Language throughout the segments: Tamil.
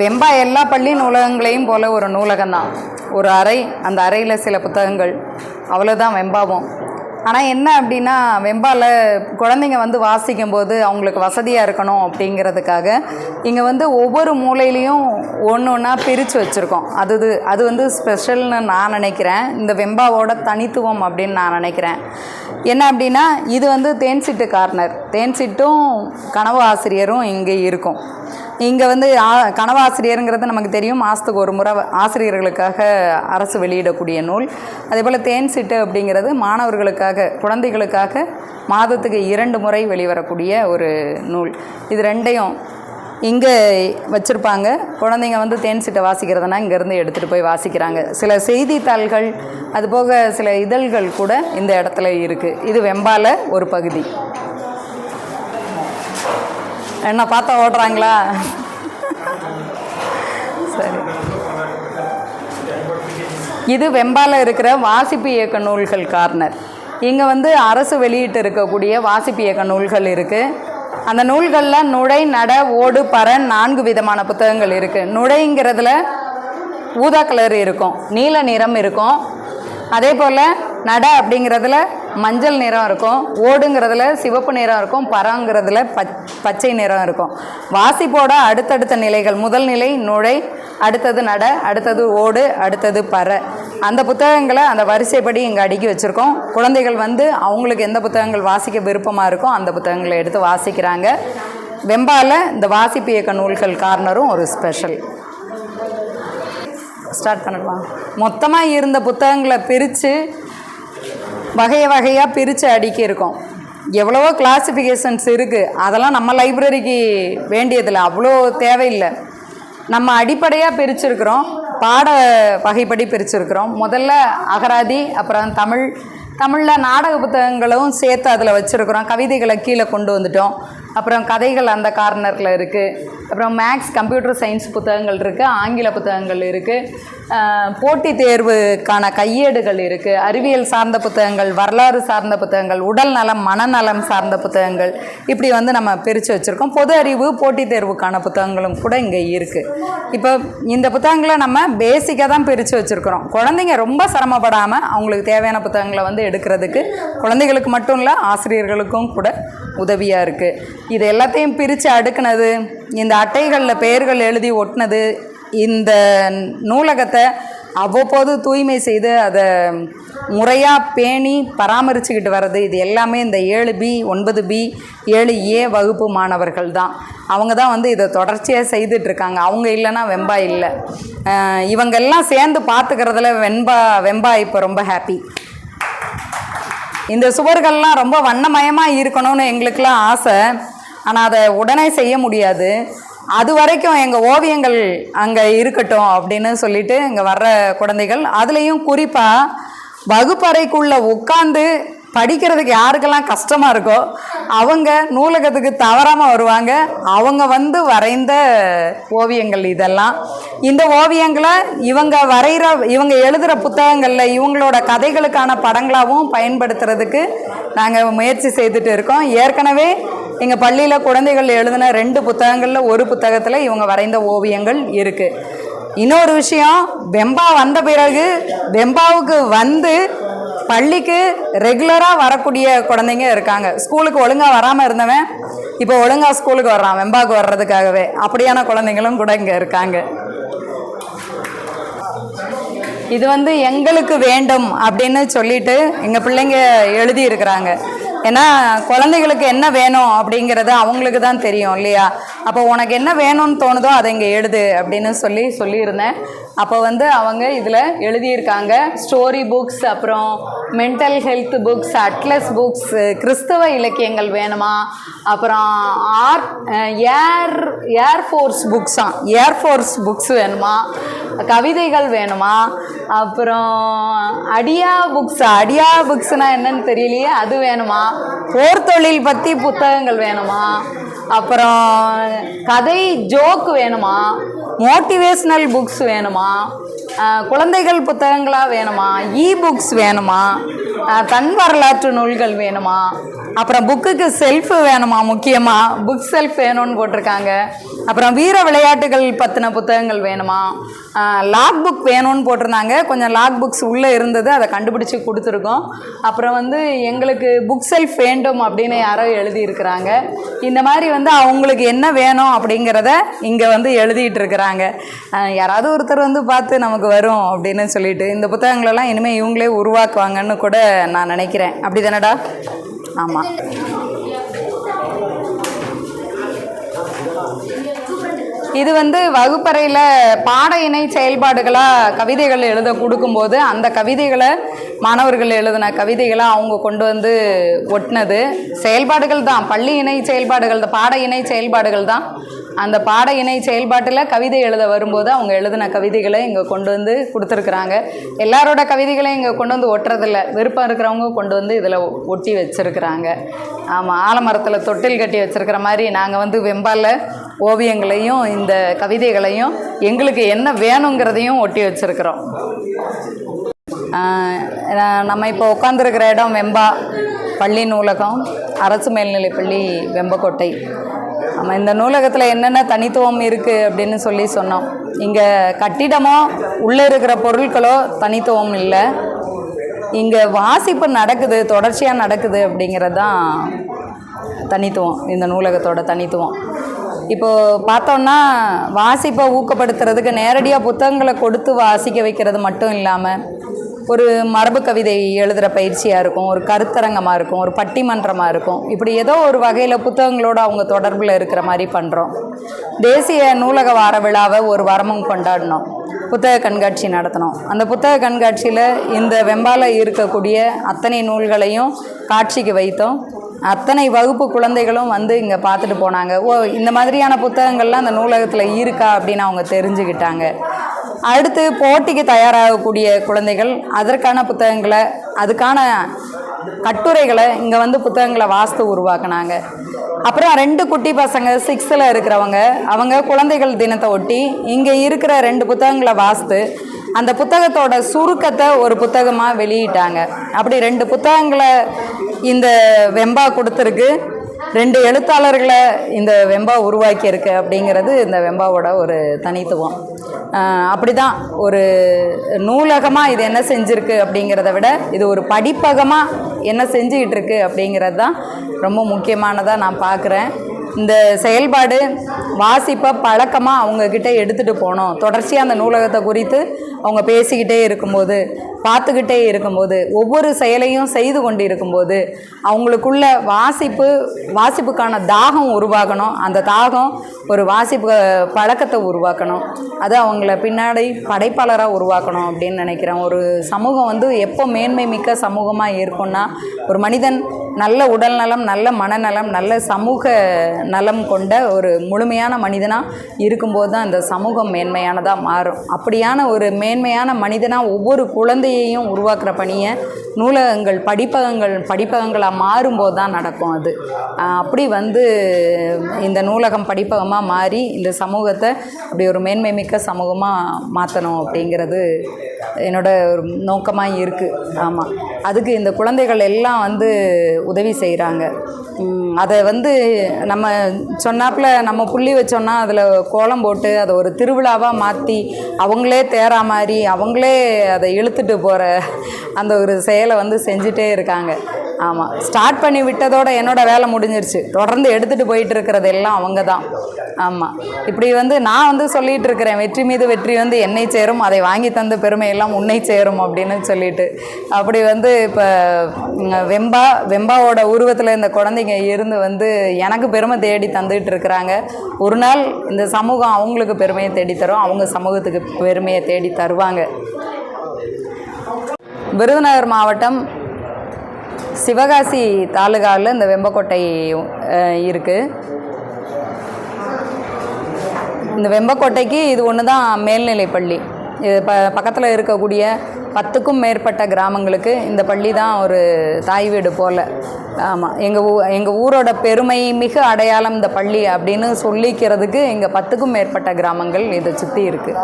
வெம்பா எல்லா பள்ளி நூலகங்களையும் போல ஒரு நூலகம் தான் ஒரு அறை அந்த அறையில் சில புத்தகங்கள். அவ்வளோதான் வெம்பாவும். ஆனால் என்ன அப்படின்னா வெம்பாவில் குழந்தைங்க வந்து வாசிக்கும்போது அவங்களுக்கு வசதியாக இருக்கணும் அப்படிங்கிறதுக்காக இங்கே வந்து ஒவ்வொரு மூலையிலையும் ஒன்று ஒன்றா பிரித்து வச்சுருக்கோம். அது அது வந்து ஸ்பெஷல்னு நான் நினைக்கிறேன். இந்த வெம்பாவோட தனித்துவம் அப்படின்னு நான் நினைக்கிறேன். என்ன அப்படின்னா இது வந்து தேன்சிட்டு கார்னர். தேன்சிட்டும் கனவு ஆசிரியரும் இங்கே இருக்கும். இங்கே வந்து ஆ- நமக்கு தெரியும். மாதத்துக்கு ஒரு முறை ஆசிரியர்களுக்காக அரசு வெளியிடக்கூடிய நூல். அதே போல் தேன் சிட்டு அப்படிங்கிறது மாணவர்களுக்காக குழந்தைகளுக்காக மாதத்துக்கு இரண்டு முறை வெளிவரக்கூடிய ஒரு நூல். இது ரெண்டையும் இங்கே வச்சுருப்பாங்க. குழந்தைங்க வந்து தேன் சிட்டை வாசிக்கிறதுனா இங்கேருந்து எடுத்துகிட்டு போய் வாசிக்கிறாங்க. சில செய்தித்தாள்கள் அதுபோக சில இதழ்கள் கூட இந்த இடத்துல இருக்குது இது வெம்பால ஒரு பகுதி. என்ன பார்த்தா ஓடுறாங்களா? சரி. இது வெம்பால இருக்கிற வாசிப்பு இயக்க நூல்கள் கார்னர். இங்கே வந்து அரசு வெளியிட்டு இருக்கக்கூடிய வாசிப்பு இயக்க நூல்கள் இருக்குது அந்த நூல்களில் நுழை நட ஓடு பற நான்கு விதமான புத்தகங்கள் இருக்குது நுழைங்கிறதுல ஊதா கலர் இருக்கும் நீல நிறம் இருக்கும். அதே போல் நட அப்படிங்கிறதுல மஞ்சள் நிறம் இருக்கும். ஓடுங்கிறதுல சிவப்பு நிறம் இருக்கும். பராங்கிறதுல பச் பச்சை நிறம் இருக்கும். வாசிப்போட அடுத்தடுத்த நிலைகள். முதல் நிலை நுழை அடுத்தது நட அடுத்தது ஓடு அடுத்தது பற. அந்த புத்தகங்களை அந்த வரிசைப்படி இங்கே அடுக்கி வச்சுருக்கோம். குழந்தைகள் வந்து அவங்களுக்கு எந்த புத்தகங்கள் வாசிக்க விருப்பமாக இருக்கோ அந்த புத்தகங்களை எடுத்து வாசிக்கிறாங்க. வெம்பால இந்த வாசிப்பு இயக்க நூல்கள் கார்னரும் ஒரு ஸ்பெஷல். ஸ்டார்ட் பண்ணலாம் மொத்தமாக இருந்த புத்தகங்களை பிரித்து வகை வகையாக பிரித்து அடுக்கி இருக்கோம் எவ்வளவோ கிளாசிஃபிகேஷன்ஸ் இருக்குது அதெல்லாம் நம்ம லைப்ரரிக்கு வேண்டியதில்லை. அவ்வளோ தேவையில்லை. நம்ம அடிப்படையாக பிரிச்சிருக்கிறோம். பாட வகைப்படி பிரிச்சிருக்கிறோம். முதல்ல அகராதி அப்புறம் தமிழ். தமிழில் நாடக புத்தகங்களும் சேர்த்து அதில் வச்சுருக்குறோம். கவிதைகளை கீழே கொண்டு வந்துட்டோம். அப்புறம் கதைகள் அந்த கார்னரில் இருக்குது அப்புறம் மேக்ஸ் கம்ப்யூட்டர் சயின்ஸ் புத்தகங்கள் இருக்குது ஆங்கில புத்தகங்கள் இருக்குது போட்டித் தேர்வுக்கான கையேடுகள் இருக்குது அறிவியல் சார்ந்த புத்தகங்கள் வரலாறு சார்ந்த புத்தகங்கள் உடல் நலம் மனநலம் சார்ந்த புத்தகங்கள் இப்படி வந்து நம்ம பிரித்து வச்சுருக்கோம். பொது அறிவு போட்டித் தேர்வுக்கான புத்தகங்களும் கூட இங்கே இருக்குது இப்போ இந்த புத்தகங்களை நம்ம பேசிக்காக தான் பிரித்து வச்சுருக்குறோம். குழந்தைங்க ரொம்ப சிரமப்படாமல் அவங்களுக்கு தேவையான புத்தகங்களை வந்து எடுக்கிறதுக்கு குழந்தைகளுக்கு மட்டும் இல்லை ஆசிரியர்களுக்கும் கூட உதவியாக இருக்குது இது எல்லாத்தையும் பிரித்து அடுக்குனது இந்த அட்டைகளில் பெயர்கள் எழுதி ஒட்டினது இந்த நூலகத்தை அவ்வப்போது தூய்மை செய்து அதை முறையாக பேணி பராமரிச்சுக்கிட்டு வர்றது இது எல்லாமே இந்த ஏழு பி ஒன்பது பி ஏழு ஏ வகுப்பு மாணவர்கள் தான். அவங்க தான் வந்து இதை தொடர்ச்சியாக செய்துட்ருக்காங்க அவங்க இல்லைன்னா வெம்பா இல்லை. இவங்கெல்லாம் சேர்ந்து பார்த்துக்கிறதுல வெண்பா வெம்பா இப்போ ரொம்ப ஹாப்பி இந்த சுவர்கள்லாம் ரொம்ப வண்ணமயமாக இருக்கணும்னு எங்களுக்கெல்லாம் ஆசை. ஆனால் அதை உடனே செய்ய முடியாது. அது வரைக்கும் எங்கள் ஓவியங்கள் அங்கே இருக்கட்டும் அப்படின்னு சொல்லிட்டு இங்கே வர்ற குழந்தைகள் அதுலேயும் குறிப்பாக வகுப்பறைக்குள்ளே உட்காந்து படிக்கிறதுக்கு யாருக்கெல்லாம் கஷ்டமாக இருக்கோ அவங்க நூலகத்துக்கு தவறாமல் வருவாங்க. அவங்க வந்து வரைந்த ஓவியங்கள் இதெல்லாம். இந்த ஓவியங்களை இவங்க வரைகிற இவங்க எழுதுகிற புத்தகங்களில் இவங்களோட கதைகளுக்கான படங்களாகவும் பயன்படுத்துறதுக்கு நாங்கள் முயற்சி செய்துட்டு இருக்கோம். ஏற்கனவே எங்கள் பள்ளியில் குழந்தைகள் எழுதின ரெண்டு புத்தகங்களில் ஒரு புத்தகத்தில் இவங்க வரைந்த ஓவியங்கள் இருக்குது இன்னொரு விஷயம் வெம்பா வந்த பிறகு வெம்பாவுக்கு வந்து பள்ளிக்கு ரெகுலராக வரக்கூடிய குழந்தைங்க இருக்காங்க. ஸ்கூலுக்கு ஒழுங்காக வராமல் இருந்தவன் இப்போ ஒழுங்காக ஸ்கூலுக்கு வர்றான் வெம்பாவுக்கு வர்றதுக்காகவே. அப்படியான குழந்தைங்களும் கூட இங்கே இருக்காங்க. இது வந்து எங்களுக்கு வேண்டும் அப்படின்னு சொல்லிட்டு எங்கள் பிள்ளைங்க எழுதியிருக்கிறாங்க ஏன்னா குழந்தைகளுக்கு என்ன வேணும் அப்படிங்கிறது அவங்களுக்கு தான் தெரியும் இல்லையா? அப்போ உனக்கு என்ன வேணும்னு தோணுதோ அதை இங்கே எழுது அப்படின்னு சொல்லி சொல்லியிருந்தேன். அப்போ வந்து அவங்க இதில் எழுதியிருக்காங்க ஸ்டோரி புக்ஸ் அப்புறம் mental health books atlas books கிறிஸ்தவ இலக்கியங்கள் வேணுமா? அப்புறம் ஆர்ட் ஏர் ஏர்ஃபோர்ஸ் புக்ஸாம் ஏர்ஃபோர்ஸ் புக்ஸ் வேணுமா? கவிதைகள் வேணுமா? அப்புறம் அடியா புக்ஸ் அடியா புக்ஸ்னா என்னன்னு தெரியலையே அது வேணுமா? போர் தொழில் பற்றி புத்தகங்கள் வேணுமா? அப்புறம் கதை ஜோக் வேணுமா? மோட்டிவேஷ்னல் புக்ஸ் வேணுமா? குழந்தைகள் புத்தகங்களாக வேணுமா? இ புக்ஸ் வேணுமா தன் வரலாற்று நூல்கள் வேணுமா? அப்புறம் புக்குக்கு செல்ஃப் வேணுமா முக்கியமாக புக் செல்ஃப் வேணும்னு போட்டிருக்காங்க. அப்புறம் வீர விளையாட்டுகள் பற்றின புத்தகங்கள் வேணுமா? லாக் புக் வேணும்னு போட்டிருந்தாங்க. கொஞ்சம் லாக் புக்ஸ் உள்ளே இருந்தது அதை கண்டுபிடிச்சி கொடுத்துருக்கோம். அப்புறம் வந்து எங்களுக்கு புக் செல்ஃப் வேண்டும் அப்படின்னு யாரோ எழுதியிருக்கிறாங்க. இந்த மாதிரி வந்து அவங்களுக்கு என்ன வேணும் அப்படிங்கிறத இங்கே வந்து எழுதிட்டு இருக்கிறாங்க யாராவது ஒருத்தர் வந்து பார்த்து நமக்கு வரும் அப்படின்னு சொல்லிட்டு இந்த புத்தகங்களெல்லாம் இனிமேல் இவங்களே உருவாக்குவாங்கன்னு கூட நான் நினைக்கிறேன். அப்படி தானடா ஆமாம் இது வந்து வகுப்பறையில் பாட இணை செயல்பாடுகளாக கவிதைகள் எழுத கொடுக்கும்போது அந்த கவிதைகளை மாணவர்கள் எழுதின கவிதைகளை அவங்க கொண்டு வந்து ஒட்டினது. செயல்பாடுகள் தான் பள்ளி இணை செயல்பாடுகள் தான் பாட இணை செயல்பாடுகள் தான். அந்த பாட இணை செயல்பாட்டில் கவிதை எழுத வரும்போது அவங்க எழுதின கவிதைகளை இங்கே கொண்டு வந்து கொடுத்துருக்குறாங்க. எல்லாரோட கவிதைகளையும் இங்கே கொண்டு வந்து ஒட்டுறதில்ல. விருப்பம் இருக்கிறவங்க கொண்டு வந்து இதில் ஒட்டி வச்சுருக்குறாங்க. ஆமாம் ஆலமரத்தில் தொட்டில் கட்டி வச்சுருக்கிற மாதிரி நாங்கள் வந்து வெம்பால ஓவியங்களையும் இந்த கவிதைகளையும் எங்களுக்கு என்ன வேணுங்கிறதையும் ஒட்டி வச்சுருக்குறோம். நம்ம இப்போ உட்காந்துருக்கிற இடம் வெம்பா பள்ளி நூலகம் அரசு மேல்நிலைப்பள்ளி வெம்பக்கோட்டை. நம்ம இந்த நூலகத்தில் என்னென்ன தனித்துவம் இருக்குது அப்படின்னு சொல்லி சொன்னோம். இங்கே கட்டிடமோ உள்ளே இருக்கிற பொருட்களோ தனித்துவம் இல்லை. இங்கே வாசிப்பு நடக்குது தொடர்ச்சியாக நடக்குது அப்படிங்கிறது தான் தனித்துவம் இந்த நூலகத்தோட தனித்துவம். இப்போது பார்த்தோன்னா வாசிப்பை ஊக்கப்படுத்துறதுக்கு நேரடியாக புத்தகங்களை கொடுத்து வாசிக்க வைக்கிறது மட்டும் இல்லாமல் ஒரு மரபு கவிதை எழுதுகிற பயிற்சியாக இருக்கும் ஒரு கருத்தரங்கமாக இருக்கும் ஒரு பட்டிமன்றமாக இருக்கும். இப்படி ஏதோ ஒரு வகையில் புத்தகங்களோடு அவங்க தொடர்பில் இருக்கிற மாதிரி பண்ணுறோம் தேசிய நூலக வார விழாவை ஒரு வாரமும் கொண்டாடினோம் புத்தக கண்காட்சி நடத்தினோம் அந்த புத்தக கண்காட்சியில் இந்த வெம்பால இருக்கக்கூடிய அத்தனை நூல்களையும் காட்சிக்கு வைத்தோம். அத்தனை வகுப்பு குழந்தைகளும் வந்து இங்கே பார்த்துட்டு போனாங்க. ஓ இந்த மாதிரியான புத்தகங்கள்லாம் அந்த நூலகத்தில் இருக்கா அப்படின்னு அவங்க தெரிஞ்சுக்கிட்டாங்க. அடுத்து போட்டிக்கு தயாராகக்கூடிய குழந்தைகள் அதற்கான புத்தகங்களை அதுக்கான கட்டுரைகளை இங்கே வந்து புத்தகங்களை வாஸ்து உருவாக்குனாங்க. அப்புறம் ரெண்டு குட்டி பசங்க சிக்ஸில் இருக்கிறவங்க அவங்க குழந்தைகள் தினத்தை ஒட்டி இங்கே இருக்கிற ரெண்டு புத்தகங்களை வாஸ்து அந்த புத்தகத்தோட சுருக்கத்தை ஒரு புத்தகமாக வெளியிட்டாங்க. அப்படி ரெண்டு புத்தகங்களை இந்த வெம்பா கொடுத்துருக்கு. ரெண்டு எழுத்தாளர்களை இந்த வெம்பா உருவாக்கியிருக்கு அப்படிங்கிறது இந்த வெம்பாவோட ஒரு தனித்துவம். அப்படி தான் ஒரு நூலகமாக இது என்ன செஞ்சுருக்கு அப்படிங்கிறத விட இது ஒரு படிப்பகமாக என்ன செஞ்சுக்கிட்டு இருக்கு அப்படிங்கிறது தான் ரொம்ப முக்கியமானதாக நான் பார்க்குறேன். இந்த செயல்பாடு வாசிப்பை பழக்கமாக அவங்கக்கிட்ட எடுத்துகிட்டு போகணும் தொடர்ச்சியாக அந்த நூலகத்தை குறித்து அவங்க பேசிக்கிட்டே இருக்கும்போது பார்த்துக்கிட்டே இருக்கும்போது ஒவ்வொரு செயலையும் செய்து கொண்டு இருக்கும்போது அவங்களுக்குள்ள வாசிப்பு வாசிப்புக்கான தாகம் உருவாக்கணும். அந்த தாகம் ஒரு வாசிப்பு பழக்கத்தை உருவாக்கணும். அது அவங்கள பின்னாடி படைப்பாளராக உருவாக்கணும் அப்படின்னு நினைக்கிறேன். ஒரு சமூகம் வந்து எப்போ மேன்மை மிக்க சமூகமாக இருக்கும்னா ஒரு மனிதன் நல்ல உடல் நலம் நல்ல மனநலம் நல்ல சமூக நலம் கொண்ட ஒரு முழுமையான மனிதனாக இருக்கும்போது தான் இந்த சமூகம் மேன்மையானதாக மாறும். அப்படியான ஒரு மேன்மையான மனிதனாக ஒவ்வொரு குழந்தையையும் உருவாக்குற பணியை நூலகங்கள் படிப்பகங்கள் படிப்பகங்களாக மாறும்போது தான் நடக்கும் அது. அப்படி வந்து இந்த நூலகம் படிப்பகமாக மாறி இந்த சமூகத்தை அப்படி ஒரு மேன்மை மிக்க சமூகமாக மாற்றணும் அப்படிங்கிறது என்னோட ஒரு நோக்கமாக இருக்குது ஆமாம் அதுக்கு இந்த குழந்தைகள் எல்லாம் வந்து உதவி செய்கிறாங்க அதை வந்து நம்ம சொன்னாப்புல நம்ம புள்ளி வச்சோன்னா அதில் கோலம் போட்டு அதை ஒரு திருவிழாவாக மாற்றி அவங்களே தேரா மாதிரி அவங்களே அதை இழுத்துட்டு போகிற அந்த ஒரு செயலை வந்து செஞ்சிட்டே இருக்காங்க. ஆமாம் ஸ்டார்ட் பண்ணி விட்டதோட என்னோட வேலை முடிஞ்சிருச்சு. தொடர்ந்து எடுத்துகிட்டு போயிட்டு இருக்கிறது எல்லாம் அவங்க தான் ஆமாம் இப்படி வந்து நான் வந்து சொல்லிகிட்டு இருக்கிறேன். வெற்றி மீது வெற்றி வந்து என்னை சேரும். அதை வாங்கி தந்த பெருமையெல்லாம் உன்னை சேரும் அப்படின்னு சொல்லிட்டு. அப்படி வந்து இப்போ வெம்பா வெம்பாவோட உருவத்தில் இந்த குழந்தைங்க இருந்து வந்து எனக்கு பெருமை தேடி தந்துகிட்டு இருக்கிறாங்க. ஒரு நாள் இந்த சமூகம் அவங்களுக்கு பெருமையை தேடி தரும். அவங்க சமூகத்துக்கு பெருமையை தேடி தருவாங்க. விருதுநகர் மாவட்டம் சிவகாசி தாலுகாவில் இந்த வெம்பக்கோட்டை இருக்குது இந்த வெம்பக்கோட்டைக்கு இது ஒன்று தான் மேல்நிலைப்பள்ளி இது ப பக்கத்தில் இருக்கக்கூடிய பத்துக்கும் மேற்பட்ட கிராமங்களுக்கு இந்த பள்ளி தான் ஒரு தாய் வீடு போல். ஆமாம் எங்கள் ஊ எங்கள் ஊரோட பெருமை மிக அடையாளம் இந்த பள்ளி அப்படின்னு சொல்லிக்கிறதுக்கு இங்கே பத்துக்கும் மேற்பட்ட கிராமங்கள் இதை சுற்றி இருக்குது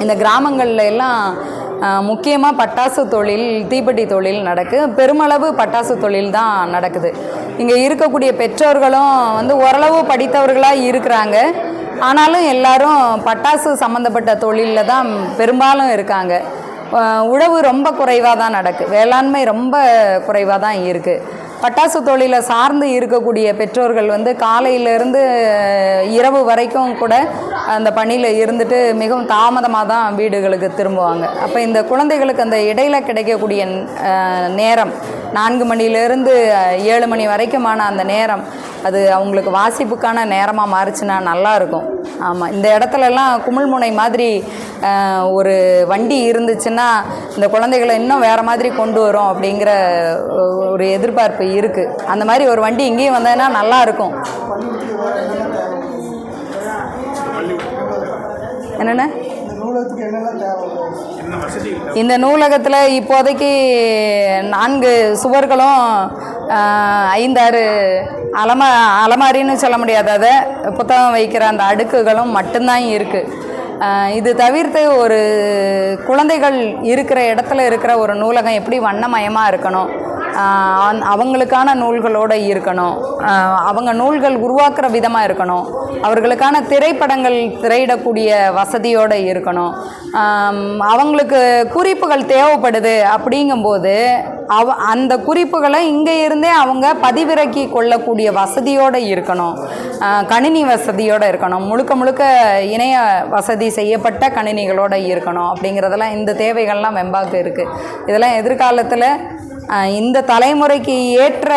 இந்த கிராமங்களில் எல்லாம் முக்கியமாக பட்டாசு தொழில் தீப்பெட்டி தொழில் நடக்கு. பெருமளவு பட்டாசு தொழில் தான் நடக்குது. இங்கே இருக்கக்கூடிய பெற்றோர்களும் வந்து ஓரளவு படித்தவர்களாக இருக்கிறாங்க. ஆனாலும் எல்லாரும் பட்டாசு சம்மந்தப்பட்ட தொழிலில் தான் பெரும்பாலும் இருக்காங்க. உழவு ரொம்ப குறைவாக தான் நடக்கு. வேளாண்மை ரொம்ப குறைவாக தான் இருக்குது பட்டாசு தொழிலை சார்ந்து இருக்கக்கூடிய பெற்றோர்கள் வந்து காலையிலேருந்து இரவு வரைக்கும் கூட அந்த பணியில் இருந்துட்டு மிகவும் தாமதமாக தான் வீடுகளுக்கு திரும்புவாங்க. அப்போ இந்த குழந்தைகளுக்கு அந்த இடையில கிடைக்கக்கூடிய நேரம் நான்கு மணிலேருந்து ஏழு மணி வரைக்குமான அந்த நேரம் அது அவங்களுக்கு வாசிப்புக்கான நேரமாக மாறுச்சுன்னா நல்லாயிருக்கும் ஆமாம் இந்த இடத்துலலாம் குமிழ்முனை மாதிரி ஒரு வண்டி இருந்துச்சுன்னா இந்த குழந்தைகளை இன்னும் வேறு மாதிரி கொண்டு வரும் அப்படிங்கிற ஒரு எதிர்பார்ப்பு இருக்குது அந்த மாதிரி ஒரு வண்டி இங்கேயும் வந்ததுன்னா நல்லா இருக்கும். என்னென்ன? இந்த நூலகத்தில் இப்போதைக்கு நான்கு சுவர்களும் ஐந்தாறு அலமா அலமாரின்னு சொல்ல முடியாது அதை. புத்தகம் வைக்கிற அந்த அடுக்குகளும் மட்டும்தான் இருக்குது இது தவிர்த்து ஒரு குழந்தைகள் இருக்கிற இடத்துல இருக்கிற ஒரு நூலகம் எப்படி வண்ணமயமாக இருக்கணும்? அவங்களுக்கான நூல்களோடு இருக்கணும். அவங்க நூல்கள் உருவாக்குற விதமாக இருக்கணும். அவர்களுக்கான திரைப்படங்கள் திரையிடக்கூடிய வசதியோடு இருக்கணும். அவங்களுக்கு குறிப்புகள் தேவைப்படுது அப்படிங்கும்போது அவ அந்த குறிப்புகளை இங்கே இருந்தே அவங்க பதிவிறக்கி கொள்ளக்கூடிய வசதியோடு இருக்கணும். கணினி வசதியோடு இருக்கணும். முழுக்க முழுக்க இணைய வசதி செய்யப்பட்ட கணினிகளோடு இருக்கணும். அப்படிங்கிறதெல்லாம் இந்த தேவைகள்லாம் வெம்பாக்கு இருக்குது இதெல்லாம் எதிர்காலத்தில் இந்த தலைமுறைக்கு ஏற்ற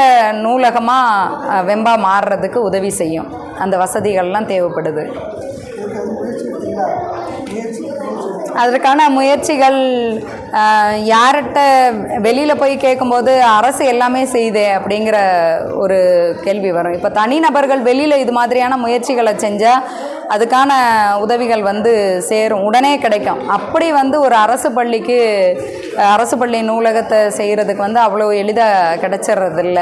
நூலகமாக வெம்பா மாறுறதுக்கு உதவி செய்யும். அந்த வசதிகள்லாம் தேவைப்படுது. அதற்கான முயற்சிகள் யார்கிட்ட வெளியில் போய் கேட்கும்போது அரசு எல்லாமே செய்தே அப்படிங்கிற ஒரு கேள்வி வரும். இப்போ தனிநபர்கள் வெளியில் இது மாதிரியான முயற்சிகளை செஞ்சால் அதுக்கான உதவிகள் வந்து சேரும். உடனே கிடைக்கும். அப்படி வந்து ஒரு அரசு பள்ளிக்கு அரசு பள்ளி நூலகத்தை செய்கிறதுக்கு வந்து அவ்வளோ எளிதாக கிடைச்சிடுறதில்ல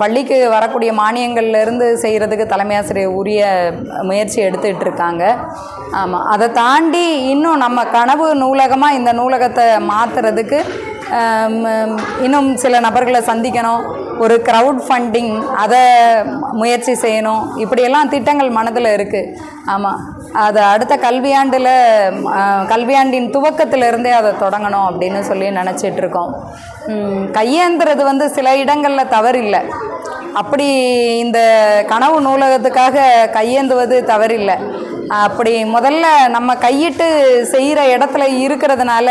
பள்ளிக்கு வரக்கூடிய மானியங்கள்லேருந்து செய்கிறதுக்கு தலைமை ஆசிரியர் உரிய முயற்சி எடுத்துகிட்டு இருக்காங்க. ஆமாம் அதை தாண்டி இன்னும் நம்ம கனவு நூலகமாக இந்த நூலகத்தை மாற்றுறதுக்கு இன்னும் சில நபர்களை சந்திக்கணும். ஒரு க்ரௌட் ஃபண்டிங் அதை முயற்சி செய்யணும். இப்படியெல்லாம் திட்டங்கள் மனதில் இருக்குது ஆமாம் அது அடுத்த கல்வியாண்டில் கல்வியாண்டின் துவக்கத்திலிருந்தே அதை தொடங்கணும் அப்படின்னு சொல்லி நினச்சிட்டு இருக்கோம். கையேந்துறது வந்து சில இடங்களில் தவறில்லை. அப்படி இந்த கனவு நூலகத்துக்காக கையேந்துவது தவறில்லை. அப்படி முதல்ல நம்ம கையிட்டு செய்கிற இடத்துல இருக்கிறதுனால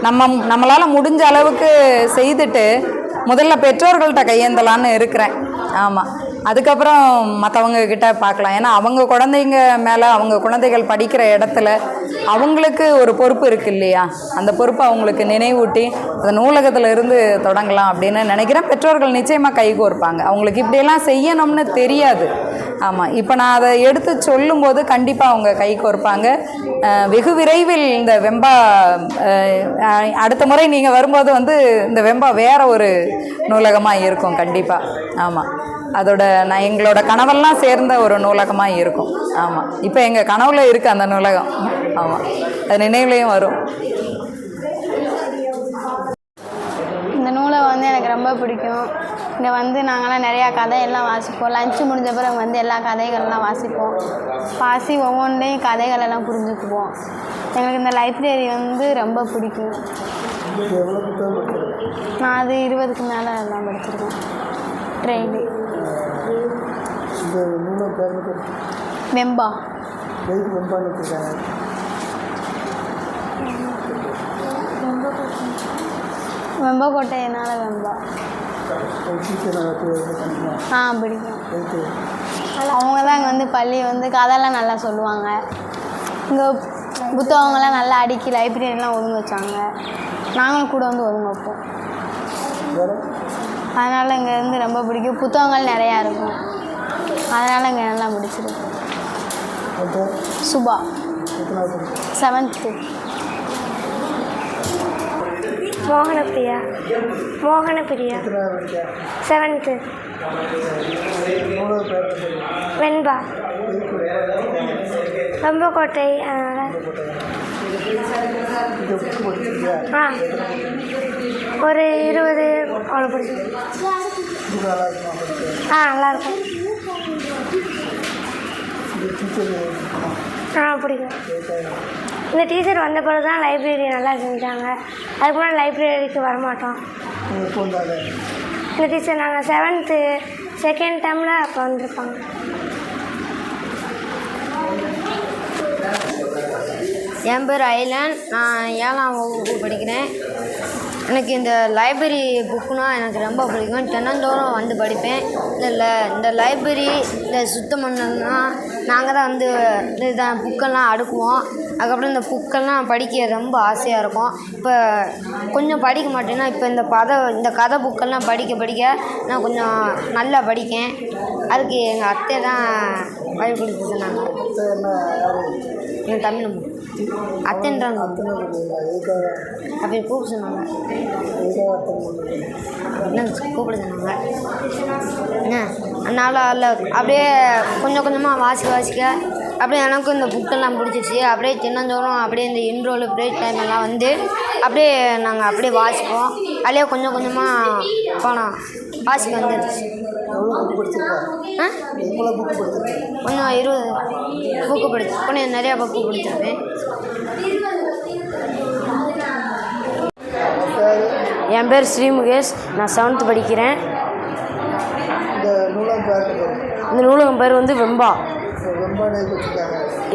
நம்ம நம்மளால் முடிஞ்ச அளவுக்கு செய்துட்டு முதல்ல பெற்றோர்கள்ட்ட கையேந்தலான்னு இருக்கிறேன். ஆமாம் அதுக்கப்புறம் மற்றவங்க கிட்ட பார்க்கலாம். ஏன்னா அவங்க குழந்தைங்க மேலே அவங்க குழந்தைகள் படிக்கிற இடத்துல அவங்களுக்கு ஒரு பொறுப்பு இருக்கு இல்லையா? அந்த பொறுப்பை அவங்களுக்கு நினைவூட்டி அந்த நூலகத்தில் இருந்து தொடங்கலாம் அப்படின்னு நினைக்கிறேன். பெற்றோர்கள் நிச்சயமாக கைகோர்ப்பாங்க அவங்களுக்கு இப்படியெல்லாம் செய்யணும்னு தெரியாது. ஆமாம் இப்போ நான் அதை எடுத்து சொல்லும்போது கண்டிப்பாக அவங்க கை கோர்ப்பாங்க. வெகு விரைவில் இந்த வெம்பா அடுத்த முறை நீங்கள் வரும்போது வந்து இந்த வெம்பா வேற ஒரு நூலகமாக இருக்கும் கண்டிப்பாக ஆமாம் அதோட நான் எங்களோட கனவெல்லாம் சேர்ந்த ஒரு நூலகமாக இருக்கும். ஆமாம் இப்போ எங்கள் கனவில் இருக்குது அந்த நூலகம். ஆமாம் அது நினைவுலையும் வரும். இந்த நூலகம் வந்து எனக்கு ரொம்ப பிடிக்கும். இங்கே வந்து நாங்கள்லாம் நிறையா கதையெல்லாம் வாசிப்போம். லஞ்சு முடிஞ்ச பிறகு வந்து எல்லா கதைகள்லாம் வாசிப்போம். வாசி ஒவ்வொன்றையும் கதைகள் எல்லாம் புரிஞ்சுக்குவோம். எங்களுக்கு இந்த லைப்ரரி வந்து ரொம்ப பிடிக்கும். நான் அது இருபதுக்கு மேலே எல்லாம் படிச்சிருக்கேன். ட்ரெயினு இந்த நூலகம் பேருக்கு வெம்பா வச்சுருக்காங்க வெம்பக்கோட்டையினால் வெம்பா. ஆ பிடிக்கும். அவங்க தான் இங்கே வந்து பள்ளி வந்து கதையெல்லாம் நல்லா சொல்லுவாங்க. இங்கே புத்தகங்கள்லாம் நல்லா அடுக்கி லைப்ரரியெல்லாம் ஒதுங்க வச்சாங்க. நாங்களும் கூட வந்து ஒதுங்க வைப்போம் அதனால் இங்கே இருந்து ரொம்ப பிடிக்கும். புத்தகங்கள் நிறையா இருக்கும். அதனால் இங்கே நல்லா பிடிச்சிருக்கு சுபா. செவன்த்து மோகனப்பிரியா. மோகனப்பிரியா. செவன்த்து வெண்பா. ரொம்பக்கோட்டை ஆ. ஒரு இருபது அவ்வளோ பிடிக்கும் ஆ நல்லாயிருக்கும். ஆ பிடிக்கும். இந்த டீச்சர் வந்த பிறகு தான் லைப்ரரி நல்லா செஞ்சாங்க. அதுக்கப்புறம் லைப்ரரிக்கு வரமாட்டோம். இந்த டீச்சர் நாங்கள் செவன்த்து செகண்ட் டேர்மில் அப்போ வந்திருப்பாங்க. என் பேர் ஐலன். நான் ஏழாம் வகுப்பு படிக்கிறேன். எனக்கு இந்த லைப்ரரி புக்குனா எனக்கு ரொம்ப பிடிக்கும். தினந்தோறும் வந்து படிப்பேன். இதில் இந்த லைப்ரரி இந்த சுத்தம் பண்ணணும்னா நாங்கள் தான் வந்து இதுதான் புக்கெல்லாம் அடுக்குவோம். அதுக்கப்புறம் இந்த புக்கெல்லாம் படிக்க ரொம்ப ஆசையாக இருக்கும். இப்போ கொஞ்சம் படிக்க மாட்டேன்னா இப்போ இந்த பத இந்த கதை புக்கெல்லாம் படிக்க படிக்க நான் கொஞ்சம் நல்லா படிக்கேன். அதுக்கு எங்கள் அத்தை தான் வழி கொடுத்து சொன்னாங்க. எங்கள் என் தமிழ் அத்தைன்றாங்க. அப்படி கூப்பிட சொன்னாங்க. என்ன கூப்பிட சொன்னாங்க? என்ன? அதனால் அதில் அப்படியே கொஞ்சம் கொஞ்சமாக வாசிக்க வாசிக்க அப்படியே எனக்கும் இந்த புக்கெல்லாம் பிடிச்சிச்சு. அப்படியே தினந்தோறும் அப்படியே இந்த இன்ட்ரோல் பிரேக் டைம் எல்லாம் வந்து அப்படியே நாங்கள் அப்படியே வாசிப்போம். அப்படியே கொஞ்சம் கொஞ்சமாக போனோம். வாசிக்க வந்துடுச்சு கொஞ்சம் இருபது புக்கு படிச்சு கொஞ்சம் நிறையா புக்கு படிச்சிருப்பேன் என் பேர் ஸ்ரீமுகேஷ் நான் செவன்த்து படிக்கிறேன். இந்த நூலகம் பேர் வந்து வெம்பா.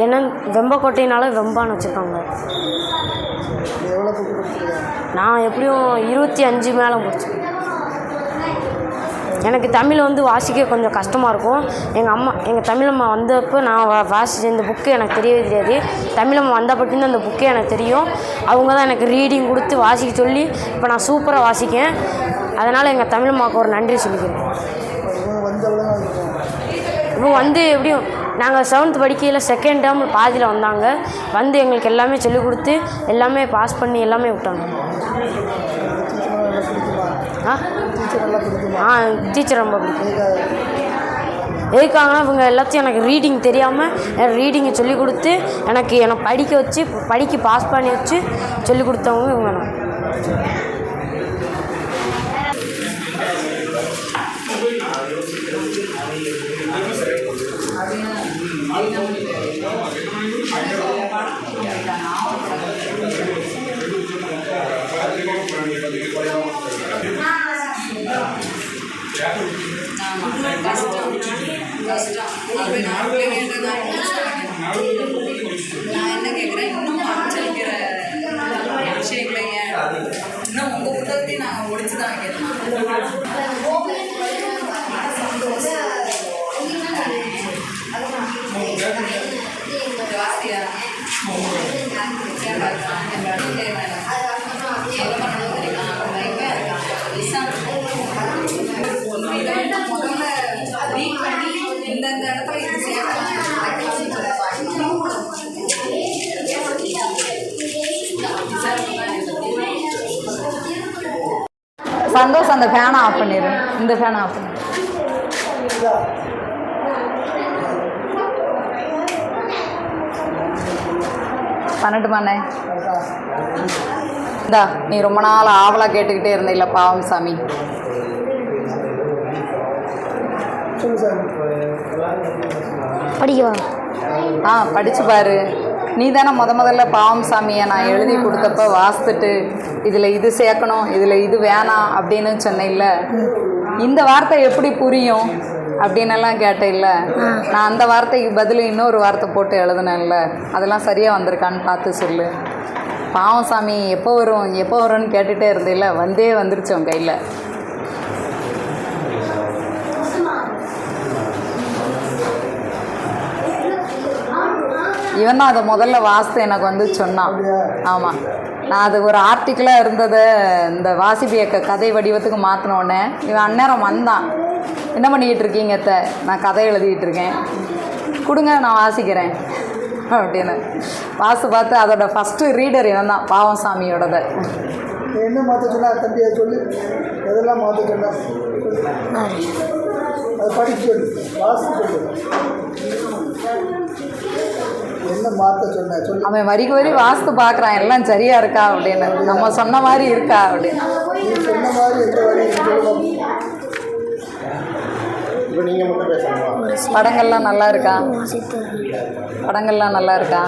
என்ன வெம்பக்கோட்டையினால வெம்பான்னு வச்சுருக்காங்க நான் எப்படியும் இருபத்தி அஞ்சு மேலே முடிச்சேன் எனக்கு தமிழ் வந்து வாசிக்க கொஞ்சம் கஷ்டமாக இருக்கும். எங்கள் அம்மா எங்கள் தமிழம்மா வந்தப்போ நான் வா வாசித்த இந்த புக்கு எனக்கு தெரியவே தெரியாது. தமிழம்மா வந்த பட்டு அந்த புக்கே எனக்கு தெரியும். அவங்க தான் எனக்கு ரீடிங் கொடுத்து வாசிக்க சொல்லி இப்போ நான் சூப்பராக வாசிக்கேன். அதனால் எங்கள் தமிழம்மாவுக்கு ஒரு நன்றி சொல்லிக்கிறேன். இவங்க வந்து எப்படியும் நாங்கள் செவன்த் படிக்கையில் செகண்ட் டேர்ம் பாதியில் வந்தாங்க. வந்து எங்களுக்கு எல்லாமே சொல்லிக் கொடுத்து எல்லாமே பாஸ் பண்ணி எல்லாமே விட்டாங்க. ஆ? டீச்சர் ஆ டீச்சர் ரொம்ப பிடிக்கும். எதுக்காக எதுக்காகனா இவங்க எல்லாத்தையும் எனக்கு ரீடிங் தெரியாமல் ரீடிங்கை சொல்லிக் கொடுத்து எனக்கு எனக்கு படிக்க வச்சு படிக்க பாஸ் பண்ணி வச்சு சொல்லிக் கொடுத்தவங்க இவங்க தான். நான் என்ன கேட்குறேன் இன்னும் மறைச்சிருக்கிற விஷயங்களை ஏன் இன்னும் உங்கள் புத்தகத்தையும் நாங்கள் ஒழிச்சு தான் வைக்கிறோம் ஜாஸ்தியா சந்தோஷம் அந்த ஃபேனை ஆஃப் பண்ணிடு இந்த ஃபேனை ஆஃப் பண்ணு பண்ணட்டுமாண்ணே இந்தா நீ ரொம்ப நாள் ஆவலாக கேட்டுக்கிட்டே இருந்தீல்ல பாவம் சாமி. படிக்கவா? ஆ படிச்சு பாரு. நீ தானே முத முதல்ல பாவம் சாமியை நான் எழுதி கொடுத்தப்ப வாசித்துட்டு இதில் இது சேர்க்கணும் இதில் இது வேணாம் அப்படின்னு சொன்னேன்ல. இந்த வார்த்தை எப்படி புரியும் அப்படின்னு எல்லாம் கேட்டேன்ல. நான் அந்த வார்த்தைக்கு பதில் இன்னொரு வார்த்தை போட்டு எழுதுனேன்ல. அதெல்லாம் சரியாக வந்திருக்கான்னு பார்த்து சொல்லு. பாவம் சாமி எப்போ வரும் எப்போ வரும்னு கேட்டுகிட்டே இருந்தேல்ல வந்தே வந்துருச்சு உன் கையில். இவன் தான் அதை முதல்ல வாசித்து எனக்கு வந்து சொன்னான். ஆமாம் நான் அது ஒரு ஆர்டிக்கிளாக இருந்ததை இந்த வாசிப்பு இயக்க கதை வடிவத்துக்கு மாற்றினோடனே இவன் அந்நேரம் வந்தான். என்ன பண்ணிக்கிட்டு இருக்கீங்க அத்தை? நான் கதை எழுதிக்கிட்டு இருக்கேன். கொடுங்க நான் வாசிக்கிறேன். அப்படின்னு. வாசி பார்த்து அதோட ஃபஸ்ட்டு ரீடர் இவன் தான் பாவம் சாமியோடதை. என்ன மாற்ற சொன்னா தம்பி அதை சொல்லு. எதெல்லாம் மாற்ற சொன்னா அதை படிக்க சொல்லு. வாசி சொல்லு. அவன் வரிக்கு வரி வாஸ்து பார்க்குறான். எல்லாம் சரியா இருக்கா அப்படின்னு. நம்ம சொன்ன மாதிரி இருக்கா அப்படின்னு. சொன்ன மாதிரி படங்கள்லாம் நல்லா இருக்கா? படங்கள்லாம் நல்லா இருக்கா?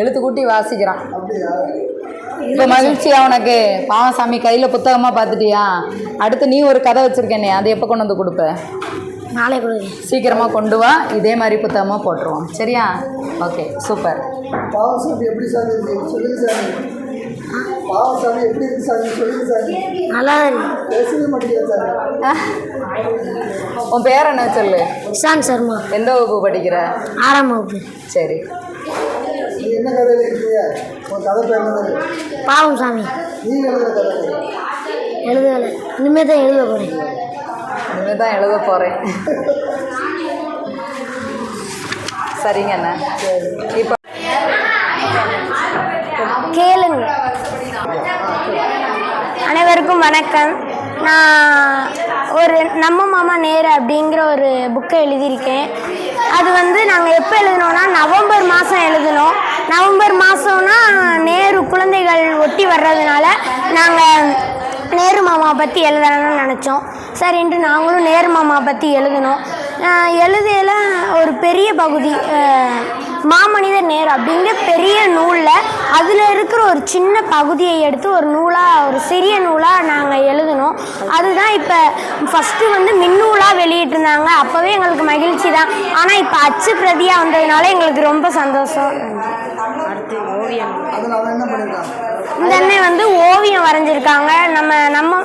எழுத்து கூட்டி வாசிக்கிறான் இப்போ மகிழ்ச்சியா உனக்கு? பாவசாமி கையில் புத்தகமாக பார்த்துட்டியா? அடுத்து நீ ஒரு கதை வச்சுருக்கேனே அது எப்போ கொண்டு வந்து கொடுப்ப? நாளை கொடுங்க சீக்கிரமாக கொண்டு வா. இதே மாதிரி புத்தகமாக போட்டுருவோம். சரியா? Okay super. நல்லா உன் பேர் என்ன சொல்லு? இஷாந்த் சர்மா. எந்த வகுப்பு படிக்கிற? ஆறாம் வகுப்பு. சரி. என்ன கதையில் இருக்கீங்க உன் கதை பேர் என்னது? பாவம் சாமி. நீ எழுதுற கதை. எழுதலை. இனிமேல் தான் எழுத போகிறேன் இனிமேல் தான் எழுத போகிறேன் சரிங்க அண்ணா. இப்போ கேளுங்க. அனைவருக்கும் வணக்கம். நான் ஒரு நம்ம மாமா நேரு அப்படிங்கிற ஒரு புக்கை எழுதியிருக்கேன். அது வந்து நாங்கள் எப்போ எழுதினோன்னா நவம்பர் மாதம் எழுதினோம். நவம்பர் மாதம்னா நேரு குழந்தைகள் ஒட்டி வர்றதுனால நாங்கள் நேரு மாமா பற்றி எழுதணும்னு நினச்சோம். சரின்ட்டு நாங்களும் நேரு மாமா பற்றி எழுதினோம் ஆஹ் ஒரு பெரிய பகுதி மாமனிதர் நேரு அப்படிங்கிற பெரிய நூலில் அதில் இருக்கிற ஒரு சின்ன பகுதியை எடுத்து ஒரு நூலாக ஒரு சிறிய நூலாக நாங்கள் எழுதினோம் அதுதான் இப்போ ஃபஸ்ட்டு வந்து மின்னூலாக வெளியிட்டிருந்தாங்க. அப்போவே எங்களுக்கு மகிழ்ச்சி தான். ஆனால் இப்போ அச்சு பிரதியாக வந்ததுனால எங்களுக்கு ரொம்ப சந்தோஷம். ஓவியம். அதில் அவன் என்ன பண்ணியிருக்கான் இந்த அண்ணன் வந்து ஓவியம் வரைஞ்சிருக்காங்க. நம்ம நம்ம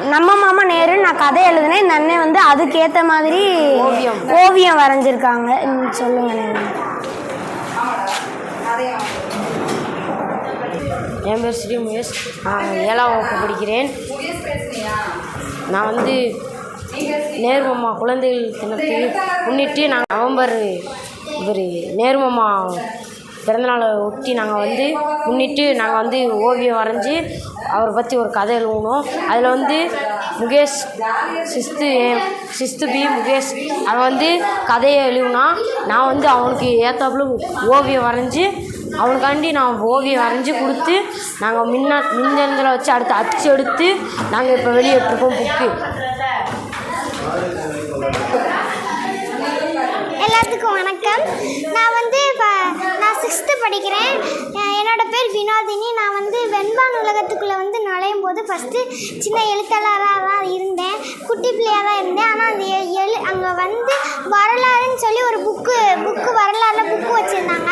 நம்ம மாமா நேரு நான் கதை எழுதினேன். இந்த அண்ணன் வந்து அதுக்கேற்ற மாதிரி ஓவியம். ஓவியம் வரைஞ்சிருக்காங்க. ம், சொல்லுங்க அண்ணே. என் பேர் ஸ்ரீ முகேஷ். நான் ஏழாம் வகுப்பு படிக்கிறேன். நான் வந்து நேர்மம்மா குழந்தைகள் தினத்தை முன்னிட்டு நாங்கள் நவம்பர் இவர் நேர்மம்மா பிறந்தநாளை ஒட்டி நாங்கள் வந்து முன்னிட்டு நாங்கள் வந்து ஓவியம் வரைஞ்சி அவரை பற்றி ஒரு கதை எழுதணும் அதில் வந்து Mukesh sixth sixth B Mukesh அவன் வந்து கதையை எழுதுனா நான் வந்து அவனுக்கு ஏற்றாப்புல ஓவியம் வரைஞ்சி அவனுக்காண்டி நான் ஓவியம் வரைஞ்சி கொடுத்து நாங்கள் மின்ன மின்னந்தில் வச்சு அடுத்து அச்சு எடுத்து நாங்கள் இப்போ வெளியிட்டிருக்கோம் புக்கு. எல்லாத்துக்கும் வணக்கம். நான் வந்து இப்போ சிக்ஸ்த்து படிக்கிறேன். என்னோடய என்னோட பேர் வினோதினி. நான் வந்து வெண்பான் நூலகத்துக்குள்ளே வந்து நுழையும் போது ஃபஸ்ட்டு சின்ன எழுத்தாளராக தான் இருந்தேன். குட்டி பிள்ளையாக தான் இருந்தேன். ஆனால் அந்த எழு அங்கே வந்து வரலாறுன்னு சொல்லி ஒரு புக்கு புக்கு வரலாறுல புக்கு வச்சுருந்தாங்க.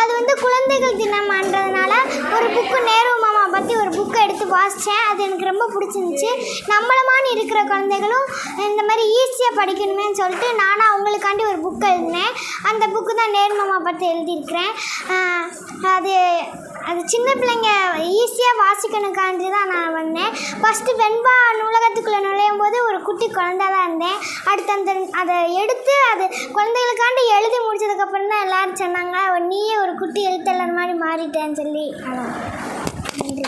அது வந்து குழந்தைகள் தினம்ன்றதுனால ஒரு புக்கு நேரு பற்றி ஒரு புக்கை எடுத்து வாசித்தேன் அது எனக்கு ரொம்ப பிடிச்சிருந்துச்சி. நம்மளமான இருக்கிற குழந்தைகளும் இந்த மாதிரி ஈஸியாக படிக்கணுமேன்னு சொல்லிட்டு நானும் அவங்களுக்காண்டி ஒரு புக் எழுதினேன். அந்த புக்கு தான் நேரு பார்த்து பற்றி எழுதியிருக்கிறேன். அது அது சின்ன பிள்ளைங்க ஈஸியாக வாசிக்கணுக்காண்டி தான் நான் வந்தேன். ஃபஸ்ட்டு வெண்பா நூலகத்துக்குள்ளே நுழையும் போது ஒரு குட்டி குழந்தை தான் இருந்தேன். அடுத்து அந்த அதை எடுத்து அது குழந்தைகளுக்காண்டி எழுதி முடிச்சதுக்கப்புறம் தான் எல்லோரும் சொன்னாங்க நீயே ஒரு குட்டி எழுத்தாளர் மாதிரி மாறிட்டேன்னு சொல்லி. அதான் நன்றி